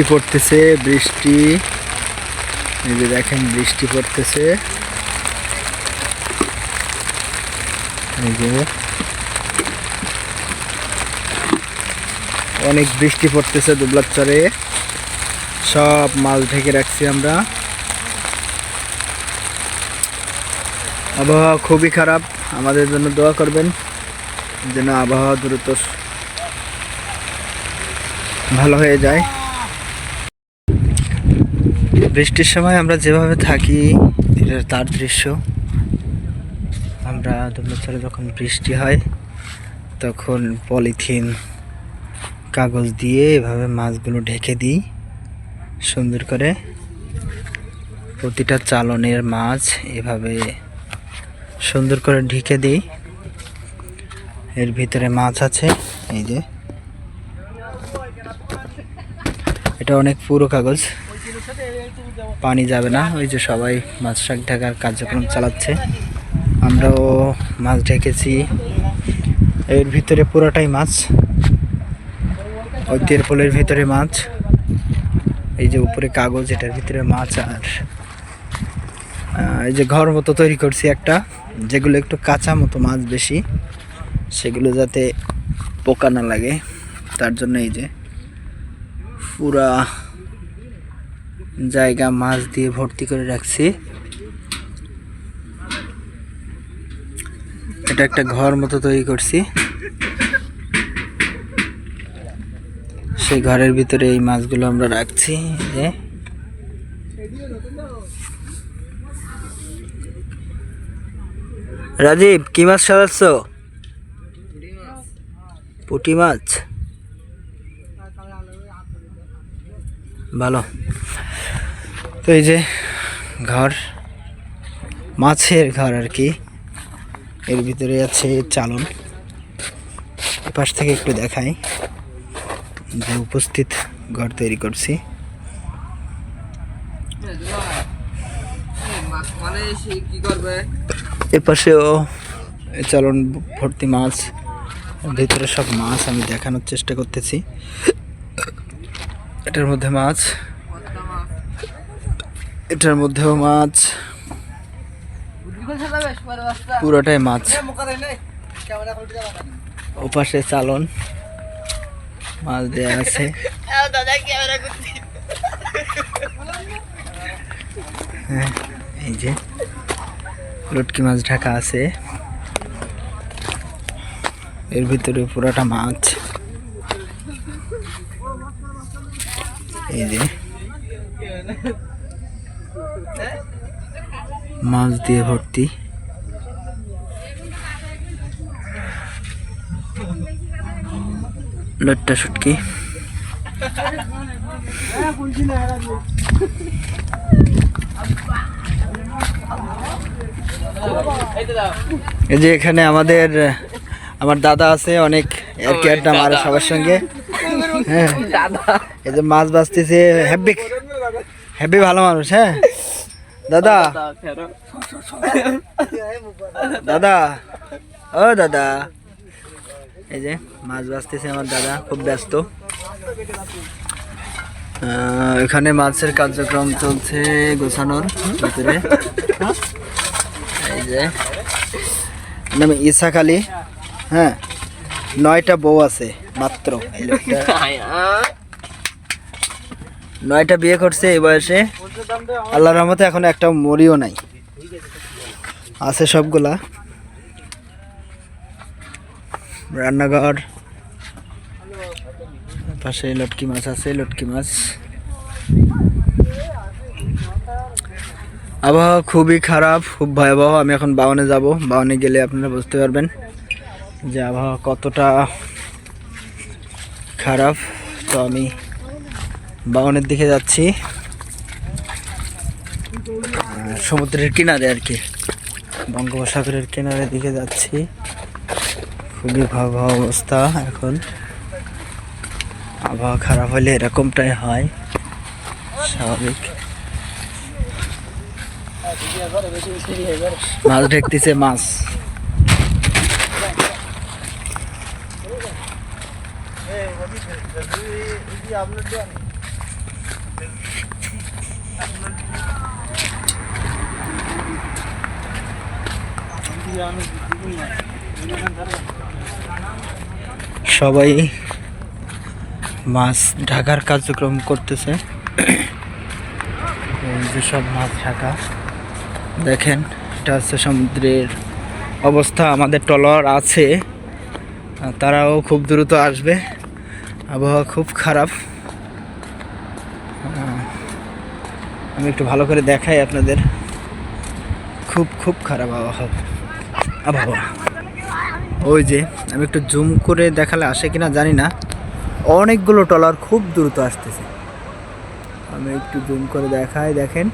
বৃষ্টি পড়তেছে, বৃষ্টি। এই যে দেখেন বৃষ্টি পড়তেছে। এই যে অনেক বৃষ্টি পড়তেছে দুবলাচরে সব মাছ ঢেকে রাখছি আমরা। আবহাওয়া খুবই খারাপ, আমাদের জন্য দোয়া করবেন, যেন আবহাওয়া দ্রুত ভালো হয়ে যায়। বৃষ্টির সময় আমরা যেভাবে থাকি, এটা তার দৃশ্য। আমরা দুবলাচরে যখন বৃষ্টি হয়, তখন পলিথিন, কাগজ দিয়ে এভাবে মাছগুলো ঢেকে দিই, সুন্দর করে। প্রতিটা চালনের মাছ এভাবে সুন্দর করে ঢেকে দিই। এর ভিতরে মাছ আছে, এই যে। এটা অনেক পুরো কাগজ। পানি যাবে না। ওই যে সবাই মাছ শাক ঢাকার কার্যক্রম চালাচ্ছে। আমরাও মাছ ঢেকেছি। এর ভিতরে পুরোটাই মাছ। ওই তেরপলের ভিতরে মাছ। এই যে উপরে কাগজ, এটার ভিতরে মাছ আর এই যে ঘর মতো তৈরি করছি একটা। যেগুলো একটু কাঁচা মতো মাছ বেশি, সেগুলো যাতে পোকা না লাগে। তার জন্য এই যে পুরা জায়গা মাছ দিয়ে ভর্তি করে রাখছি। এটা একটা ঘর মতো তৈরি করছি। সেই ঘরের ভিতরে এই মাছগুলো আমরা রাখছি রাজীব, কি মাছ সাজাচ্ছ? পুঁটি মাছ। ভালো। তো এই যে ঘর, মাছের ঘর আর কি। এর ভিতরে আছে চালন। পাশ থেকে একটু দেখাই। যে উপস্থিত ঘর তৈরি করছি। মানে সে এ পাশেও চালন, ভর্তি মাছ, ভিতরে সব মাছ আমি দেখানোর চেষ্টা করতেছি। এটার মধ্যে মাছ। এটার মধ্যেও মাছ। পুরোটাই মাছ। ওপাশে চালন। মাছ দেয়া আছে। হ্যাঁ এই যে লটকি মাছ ঢাকা আছে। এর ভিতরে পুরোটা মাছ। এই যে মাছ দিয়ে ভর্তি। লট্টা শুটকি। এই যে এখানে আমাদের আমার দাদা আছে অনেক আর কি আড্ডা মারে সবার সঙ্গে। হ্যাঁ। এই যে মাছ বাঁচতেছে হ্যাপি হ্যাপি ভালো মানুষ হ্যাঁ। দাদা। দাদা। ও দাদা। এই যে মাছ বাঁচতেছে আমার দাদা, খুব ব্যস্ত। এখানে মাছের কার্যক্রম চলছে গোছানোর ভিতরে। এই যে। নাম ইসাক আলী হ্যাঁ। নয়টা বউ আছে মাত্র। নয়টা বিয়ে করছে এই বয়সে। আল্লাহ রহমতে এখন একটা মরিও নাই। আছে সবগুলা। রান্নাঘর। পাশে লটকি মাছ আছে লটকি মাছ। আবহাওয়া খুবই খারাপ খুব ভয়াবহ। আমি এখন বাউনে যাব। বাউনে গেলে আপনারা বুঝতে পারবেন। যে আবহাওয়া কতটা খারাপ, তো আমি বাগানের দিকে যাচ্ছি। সমুদ্রের কিনারে আর কি, বঙ্গোপসাগরের কিনারের দিকে যাচ্ছি। খুবই ভয়াবহ অবস্থা এখন। আবহাওয়া খারাপ হলে এরকমটাই হয়, স্বাভাবিক। মাছ দেখতেছে, মাছ। সবাই মাছ ঢাকার কার্যক্রম করতেছে। সব মাছ ঢাকা। দেখেন, এটা হচ্ছে সমুদ্রের অবস্থা। আমাদের ট্রলার আছে। তারাও খুব দ্রুত আসবে। আবহাওয়া খুব খারাপ। আমি একটু ভালো করে দেখাই আপনাদের। খুব খুব খারাপ আবহাওয়া। আবহাওয়া। ওই যে, আমি একটু জুম করে দেখালে আসে কিনা জানি না। অনেকগুলো ট্রলার খুব দ্রুত আসতেছে। আমি একটু জুম করে দেখাই, দেখেন।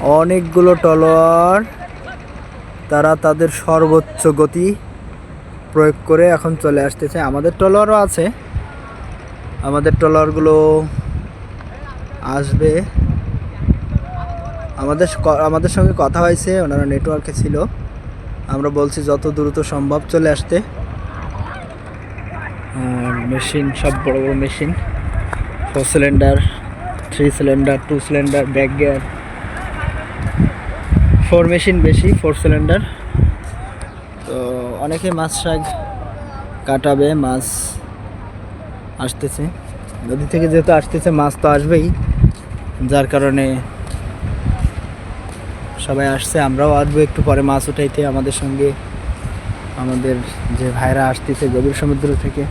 অনেকগুলো ট্রলার, তারা তাদের সর্বোচ্চ গতি প্রয়োগ করে এখন চলে আসতেছে। আমাদের ট্রলারও আছে। আমাদের ট্রলারগুলো আসবে। আমাদের আমাদের সঙ্গে কথা হয়েছে, ওনারা নেটওয়ার্কে ছিল। আমরা বলছি, যত দ্রুত সম্ভব চলে আসতে। মেশিন সব বড় বড় machine four cylinder three cylinder two cylinder back gear four machine বেশি ফোর সিলিন্ডার তো অনেকে মাছ শাক কাটাবে, মাছ আসতেছে। নদী থেকে যেহেতু আসতেছে, মাছ তো আসবেই। যার কারণে সবাই আসছে, আমরাও আসব একটু পরে মাছ উঠাইতে আমাদের সঙ্গে। আমাদের যে ভাইরা আসতেছে গভীর সমুদ্র থেকে,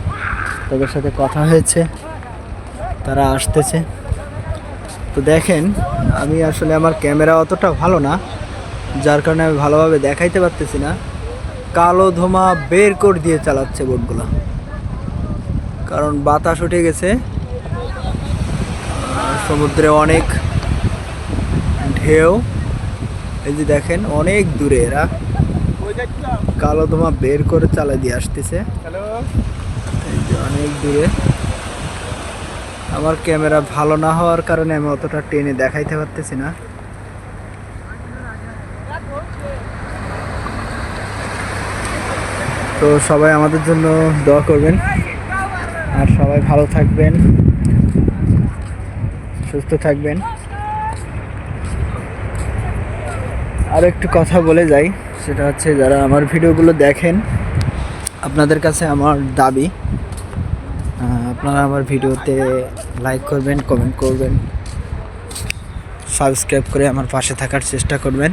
তাদের সাথে কথা হয়েছে, তারা আসতেছে। তো দেখেন, আমি আসলে আমার ক্যামেরা অতটা ভালো না, যার কারণে আমি ভালোভাবে দেখাইতে পারতেছি না। কালো ধোঁয়া বের করে দিয়ে চালাচ্ছে বোটগুলো। কারণ বাতাস উঠে গেছে। সমুদ্রে অনেক ঢেউ। এই যে দেখেন অনেক দূরে এরা কালো ধোঁয়া বের করে চালা দিয়ে আসতেছে। এই যে অনেক দূরে। আমার ক্যামেরা ভালো না হওয়ার কারণে আমি অতটা টেনে দেখাইতে পারতেছি না। তো সবাই আমাদের জন্য দোয়া করবেন। আর সবাই ভালো থাকবেন, সুস্থ থাকবেন। আর একটু কথা বলে যাই, সেটা হচ্ছে যারা আমার ভিডিওগুলো দেখেন, আপনাদের কাছে আমার দাবি আপনারা আমার ভিডিওতে লাইক করবেন কমেন্ট করবেন সাবস্ক্রাইব করে আমার পাশে থাকার চেষ্টা করবেন।